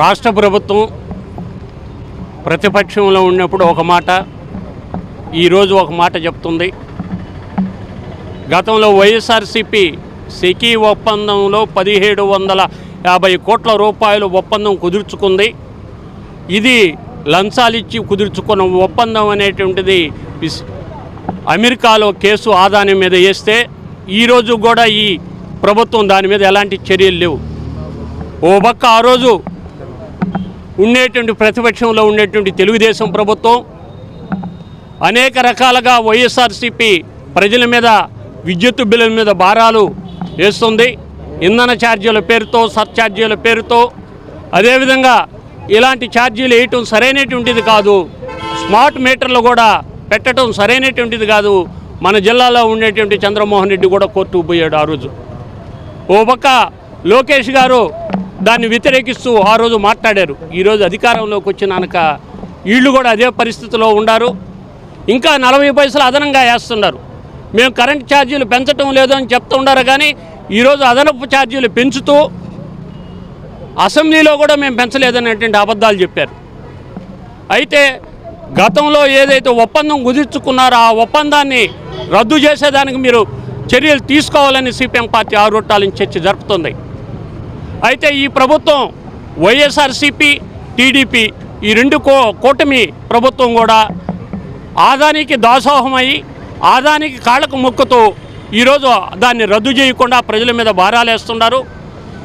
రాష్ట్ర ప్రభుత్వం ప్రతిపక్షంలో ఉన్నప్పుడు ఒక మాట ఈరోజు ఒక మాట చెప్తుంది. గతంలో వైఎస్ఆర్సిపి సెకీ ఒప్పందంలో పదిహేడు వందల యాభై కోట్ల రూపాయలు ఒప్పందం కుదుర్చుకుంది. ఇది లంచాలిచ్చి కుదుర్చుకున్న ఒప్పందం అనేటువంటిది అమెరికాలో కేసు ఆదాని మీద వేస్తే ఈరోజు కూడా ఈ ప్రభుత్వం దాని మీద ఎలాంటి చర్యలు లేవు. ఓ పక్క ఆ రోజు ఉండేటువంటి ప్రతిపక్షంలో ఉండేటువంటి తెలుగుదేశం ప్రభుత్వం అనేక రకాలుగా వైఎస్ఆర్సీపీ ప్రజల మీద విద్యుత్ బిల్లుల మీద భారాలు వేస్తుంది. ఇంధన ఛార్జీల పేరుతో సర్ఛార్జీల పేరుతో. అదేవిధంగా ఇలాంటి ఛార్జీలు వేయటం సరైనటువంటిది కాదు. స్మార్ట్ మీటర్లు కూడా పెట్టడం సరైనటువంటిది కాదు. మన జిల్లాలో ఉండేటువంటి చంద్రమోహన్ రెడ్డి కూడా కోర్టుకు పోయాడు ఆ రోజు. ఓ పక్క లోకేష్ గారు దాన్ని వ్యతిరేకిస్తూ ఆ రోజు మాట్లాడారు. ఈరోజు అధికారంలోకి వచ్చినాక వీళ్ళు కూడా అదే పరిస్థితిలో ఉండారు. ఇంకా నలభై పైసలు అదనంగా వేస్తున్నారు. మేము కరెంట్ ఛార్జీలు పెంచటం లేదు అని చెప్తూ ఉన్నారు కానీ ఈరోజు అదనపు ఛార్జీలు పెంచుతూ అసెంబ్లీలో కూడా మేము పెంచలేదనేటువంటి అబద్ధాలు చెప్పారు. అయితే గతంలో ఏదైతే ఒప్పందం కుదుర్చుకున్నారో ఆ ఒప్పందాన్ని రద్దు చేసేదానికి మీరు చర్యలు తీసుకోవాలని సిపిఎం పార్టీ ఆరోటాలని చర్చ జరుపుతుంది. అయితే ఈ ప్రభుత్వం వైఎస్ఆర్సిపి టీడీపీ ఈ రెండు కో కూటమి ప్రభుత్వం కూడా ఆదానికి దాసోహమై ఆదానికి కాళ్ళకు మొక్కుతూ ఈరోజు దాన్ని రద్దు చేయకుండా ప్రజల మీద భారాలు వేస్తున్నారు.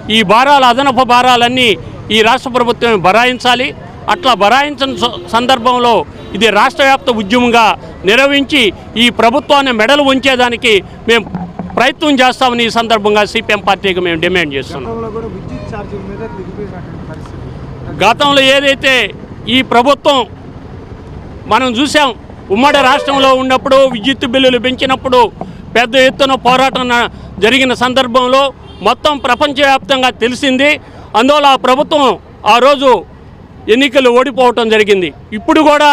ఈ భారాలు అదనపు భారాలన్నీ ఈ రాష్ట్ర ప్రభుత్వం బరాయించాలి అట్లా బరాయించిన సందర్భంలో ఇది రాష్ట్ర వ్యాప్త ఉద్యమంగా నిర్వహించి ఈ ప్రభుత్వాన్ని మెడలు ఉంచేదానికి మేము ప్రయత్నం చేస్తామని ఈ సందర్భంగా సిపిఎం పార్టీకి మేము డిమాండ్ చేస్తున్నాం. గతంలో ఏదైతే ఈ ప్రభుత్వం మనం చూసాం ఉమ్మడి రాష్ట్రంలో ఉన్నప్పుడు విద్యుత్ బిల్లులు పెంచినప్పుడు పెద్ద ఎత్తున పోరాటం జరిగిన సందర్భంలో మొత్తం ప్రపంచవ్యాప్తంగా తెలిసింది. అందువల్ల ఆ ప్రభుత్వం ఆ రోజు ఎన్నికలు ఓడిపోవటం జరిగింది. ఇప్పుడు కూడా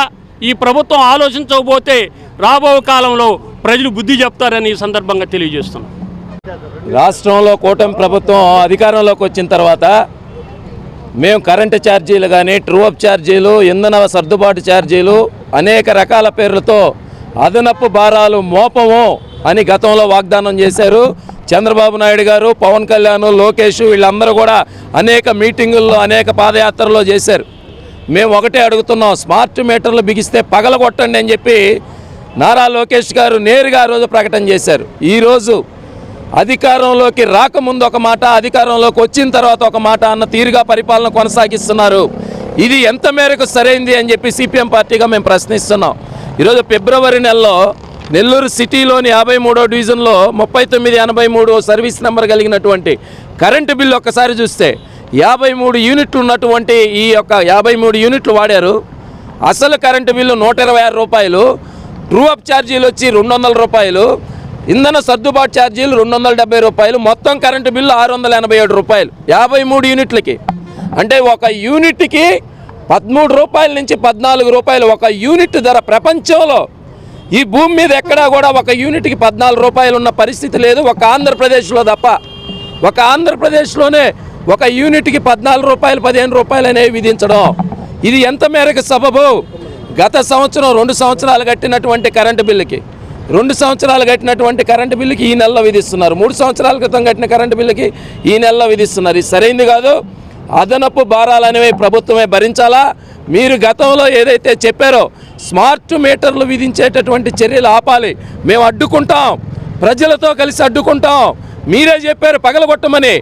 ఈ ప్రభుత్వం ఆలోచించకపోతే రాబో కాలంలో ప్రజలు బుద్ధి చెప్తారని ఈ సందర్భంగా తెలియజేస్తున్నాం. రాష్ట్రంలో కూటమి ప్రభుత్వం అధికారంలోకి వచ్చిన తర్వాత మేము కరెంటు ఛార్జీలు కానీ ట్రూఅప్ ఛార్జీలు ఇంధన సర్దుబాటు ఛార్జీలు అనేక రకాల పేర్లతో అదనపు భారాలు మోపము అని గతంలో వాగ్దానం చేశారు. చంద్రబాబు నాయుడు గారు పవన్ కళ్యాణ్ లోకేష్ వీళ్ళందరూ కూడా అనేక మీటింగుల్లో అనేక పాదయాత్రలో చేశారు. మేము ఒకటే అడుగుతున్నాం స్మార్ట్ మీటర్లు బిగిస్తే పగలగొట్టండి అని చెప్పి నారా లోకేష్ గారు నేరుగా ఆ రోజు ప్రకటన చేశారు. ఈరోజు అధికారంలోకి రాకముందు ఒక మాట అధికారంలోకి వచ్చిన తర్వాత ఒక మాట అన్న తీరుగా పరిపాలన కొనసాగిస్తున్నారు. ఇది ఎంత మేరకు సరైంది అని చెప్పి సిపిఎం పార్టీగా మేము ప్రశ్నిస్తున్నాం. ఈరోజు ఫిబ్రవరి నెలలో నెల్లూరు సిటీలోని యాభై మూడో డివిజన్లో ముప్పై తొమ్మిది ఎనభై మూడు సర్వీస్ నెంబర్ కలిగినటువంటి కరెంటు బిల్లు ఒక్కసారి చూస్తే యాభై మూడు యూనిట్లు ఉన్నటువంటి ఈ యొక్క యాభై మూడు యూనిట్లు వాడారు. అసలు కరెంటు బిల్లు నూట ఇరవై ఆరు రూపాయలు. ట్రూ అప్ ఛార్జీలు వచ్చి రెండు వందల రూపాయలు ఇంధన సర్దుబాటు ఛార్జీలు రెండు వందల డెబ్బై రూపాయలు మొత్తం కరెంటు బిల్లు ఆరు వందల ఎనభై ఏడు రూపాయలు యాభై మూడు యూనిట్లకి. అంటే ఒక యూనిట్కి పదమూడు రూపాయల నుంచి పద్నాలుగు రూపాయలు ఒక యూనిట్ ధర ప్రపంచంలో. ఈ భూమి మీద ఎక్కడా కూడా ఒక యూనిట్కి పద్నాలుగు రూపాయలు ఉన్న పరిస్థితి లేదు ఒక ఆంధ్రప్రదేశ్లో తప్ప. ఒక ఆంధ్రప్రదేశ్లోనే ఒక యూనిట్కి పద్నాలుగు రూపాయలు పదిహేను రూపాయలు అనేవి విధించడం. ఇది ఎంత మేరకు సబబు? గత సంవత్సరం రెండు సంవత్సరాలు కట్టినటువంటి కరెంటు బిల్లుకి రెండు సంవత్సరాలు కట్టినటువంటి కరెంటు బిల్లుకి ఈ నెలలో విధిస్తున్నారు. మూడు సంవత్సరాల క్రితం కట్టిన కరెంటు బిల్లుకి ఈ నెలలో విధిస్తున్నారు. ఇది సరైంది కాదు. అదనపు భారాలనేవి ప్రభుత్వమే భరించాలా? మీరు గతంలో ఏదైతే చెప్పారో స్మార్ట్ మీటర్లు విధించేటటువంటి చర్యలు ఆపాలి. మేము అడ్డుకుంటాం. ప్రజలతో కలిసి అడ్డుకుంటాం. మీరే చెప్పారు పగలగొట్టమని.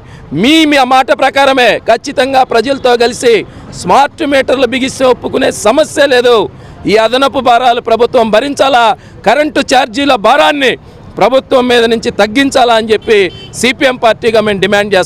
మీ మీ మాట ప్రకారమే ఖచ్చితంగా ప్రజలతో కలిసి స్మార్ట్ మీటర్లు బిగిస్తే ఒప్పుకునే సమస్య లేదు. ఈ అదనపు భారాలు ప్రభుత్వం భరించాలా? కరెంటు ఛార్జీల భారాన్ని ప్రభుత్వం మీద నుంచి తగ్గించాలా అని చెప్పి సిపిఎం పార్టీగా మేము డిమాండ్ చేస్తాం